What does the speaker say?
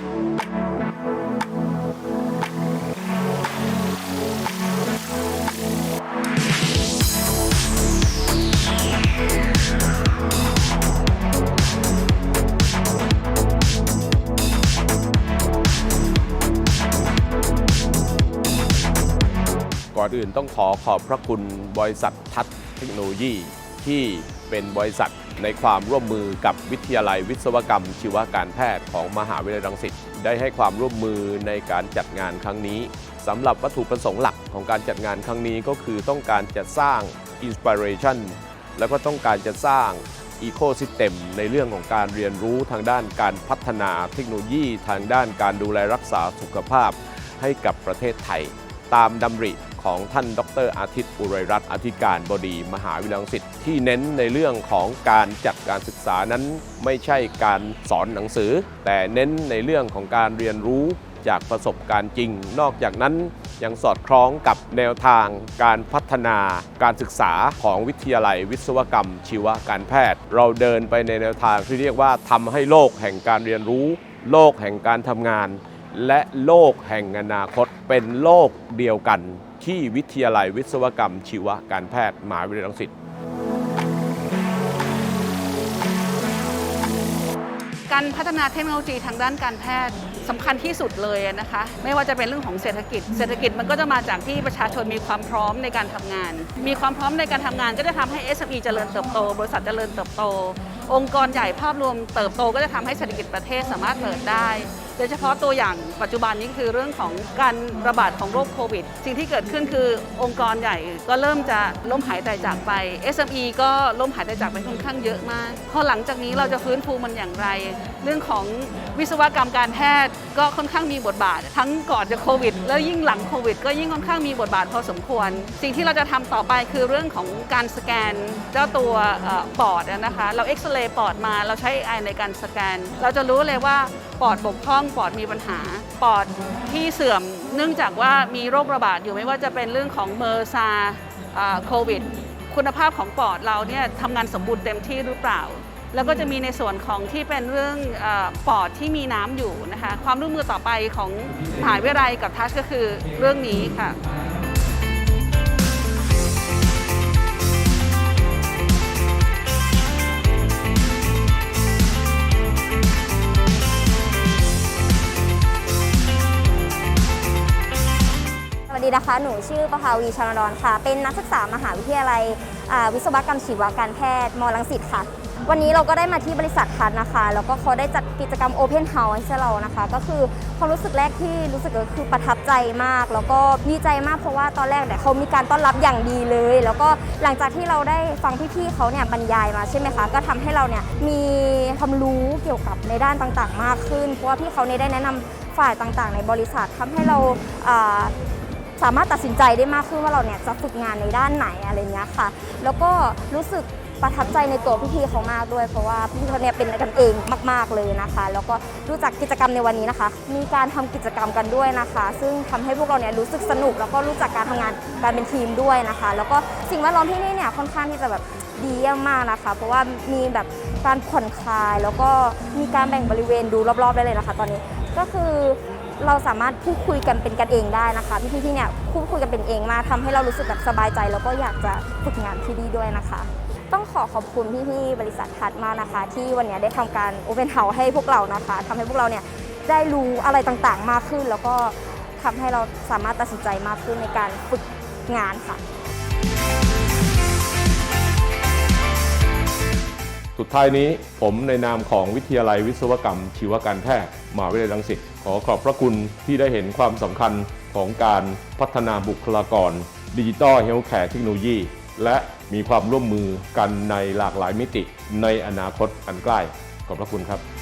ก่อนอื่นต้องขอขอบพระคุณบริษัททัศเทคโนโลยีที่เป็นบริษัท ในความร่วมมือกับวิทยาลัยวิศวกรรม ชีวการแพทย์ของมหาวิทยาลัยรังสิตได้ให้ความร่วมมือในการจัดงานครั้งนี้สำหรับวัตถุประสงค์หลักของการจัดงานครั้งนี้ก็คือต้องการจะสร้างอินสปิเรชันแล้วก็ต้องการจะสร้างอีโค y ิ e m ในเรื่องของการเรียนรู้ทางด้านการพัฒนาเทคโนโลยี ทางด้านการดูแลรักษาสุขภาพให้กับประเทศไทย ตามดำริ ของท่านดรอาทิตย์อุไรรัตน์อธิการบดี มหาวิทยาลัยรังสิตที่เน้นในเรื่องของการจัดการศึกษานั้นไม่ใช่การสอนหนังสือ แต่เน้นในเรื่องของการเรียนรู้จากประสบการณ์จริง นอกจากนั้นยังสอดคล้องกับแนวทางการพัฒนาการศึกษาของวิทยาลัยวิศวกรรม ชีวการแพทย์ เราเดินไปในแนวทางที่เรียกว่าทำให้โลกแห่งการเรียนรู้ โลกแห่งการทำงาน และโลกแห่งอนาคตเป็นโลกเดียวกัน ที่วิทยาลัยวิศวกรรม ชีวการแพทย์มหาวิทยาลัยรังสิตการพัฒนาเทคโนโลยีทางด้านการแพทย์สำคัญที่สุดเลยนะคะ ไม่ว่าจะเป็นเรื่องของเศรษฐกิจ เศรษฐกิจมันก็จะมาจากที่ประชาชนมีความพร้อมในการทำงาน มีความพร้อมในการทำงานก็จะทำให้ SME เจริญเติบโต บริษัทเจริญเติบโต องค์กรใหญ่ภาพรวมเติบโตก็จะทำให้เศรษฐกิจประเทศสามารถเปิดได้ โดยเฉพาะตัวอย่างปัจจุบันนี้คือเรื่องของการระบาดของโรคโควิด สิ่งที่เกิดขึ้นคือองค์กรใหญ่ก็เริ่มจะล้มหายตายจากไป SME ก็ล้มหายตายจากไปค่อนข้างเยอะมาก พอหลังจากนี้เราจะฟื้นฟูมันอย่างไร เรื่องของวิศวกรรมการแพทย์ก็ค่อนข้างมีบทบาท ทั้งก่อนจะโควิด แล้วยิ่งหลังโควิด ก็ยิ่งค่อนข้างมีบทบาทพอสมควร สิ่งที่เราจะทำต่อไปคือเรื่องของการสแกนเจ้าตัวเอ่อปอดนะคะ เราเอ็กซเรย์ปอดมาเราใช้ AI ในการสแกน เราจะรู้เลยว่าปอดบกพร่องปอดมีปัญหา ปอดที่เสื่อม เนื่องจากว่ามีโรคระบาดอยู่ไม่ว่าจะเป็นเรื่องของเมอร์ซาโควิดคุณภาพของปอดเราเนี่ยทำงานสมบูรณ์เต็มที่หรือเปล่า แล้วก็จะมีในส่วนของที่เป็นเรื่องอปอดที่มีน้ำอยู่นะคะความร่วมมือต่อไปของมหาวิทยาลัยกับทัชก็คือเรื่องนี้ค่ะ นะคะ หนูชื่อประภาวีชนดรค่ะ เป็นนักศึกษามหาวิทยาลัยวิศวกรรมชีวการแพทย์มรังสิตค่ะ วันนี้เราก็ได้มาที่บริษัททันนะคะ แล้วก็เขาได้จัดกิจกรรม Open House ให้เรานะคะ ก็คือความรู้สึกแรกที่รู้สึกก็คือประทับใจมาก แล้วก็ดีใจมากเพราะว่าตอนแรกเนี่ยเขามีการต้อนรับอย่างดีเลย แล้วก็หลังจากที่เราได้ฟังพี่ๆเขาเนี่ยบรรยายมาใช่ไหมคะ ก็ทำให้เราเนี่ยมีความรู้เกี่ยวกับในด้านต่างๆ มากขึ้น เพราะว่าพี่เขาเนี่ยได้แนะนำฝ่ายต่างๆ ในบริษัททำให้เรา สามารถตัดสินใจได้มากขึ้นว่าเราเนี่ยจะฝึกงานในด้านไหนอะไรเงี้ยค่ะ แล้วก็รู้สึกประทับใจในตัวพี่ๆเขามากด้วย เพราะว่าพี่เขาเนี่ยเป็นกันเองมาก ๆเลยนะคะ แล้วก็รู้จักกิจกรรมในวันนี้นะคะ มีการทำกิจกรรมกันด้วยนะคะ ซึ่งทำให้พวกเราเนี่ยรู้สึกสนุก แล้วก็รู้จักการทำงานการเป็นทีมด้วยนะคะ แล้วก็สิ่งแวดล้อมที่นี่เนี่ยค่อนข้างที่จะแบบดีเยี่ยมมากนะคะ เพราะว่ามีแบบการผ่อนคลาย แล้วก็มีการแบ่งบริเวณดูรอบๆได้เลยนะคะ ตอนนี้ก็คือ เราสามารถพูดคุยกันเป็นกันเองได้นะคะพี่ๆที่เนี่ยพูดคุยกันเป็นเองมากทำให้เรารู้สึกแบบสบายใจ แล้วก็อยากจะฝึกงานที่นี่ด้วยนะคะ ต้องขอขอบคุณพี่ๆบริษัททัดมากนะคะ ที่วันนี้ได้ทำการ Open House ให้พวกเรานะคะทำให้พวกเราเนี่ยได้รู้อะไรต่างๆ มากขึ้น แล้วก็ทำให้เราสามารถตัดสินใจมากขึ้นในการฝึกงานค่ะ ท้ายนี้ผมในนามของวิทยาลัยวิศวกรรม ชีวการแพทย์มหาวิทยาลัยรังสิตขอขอบพระคุณที่ได้เห็นความสำคัญของการพัฒนาบุคลากรดิจิตอลเฮลท์แคร์เทคโนโลยีและมีความร่วมมือกันในหลากหลายมิติในอนาคตอันใกล้ ขอบพระคุณครับ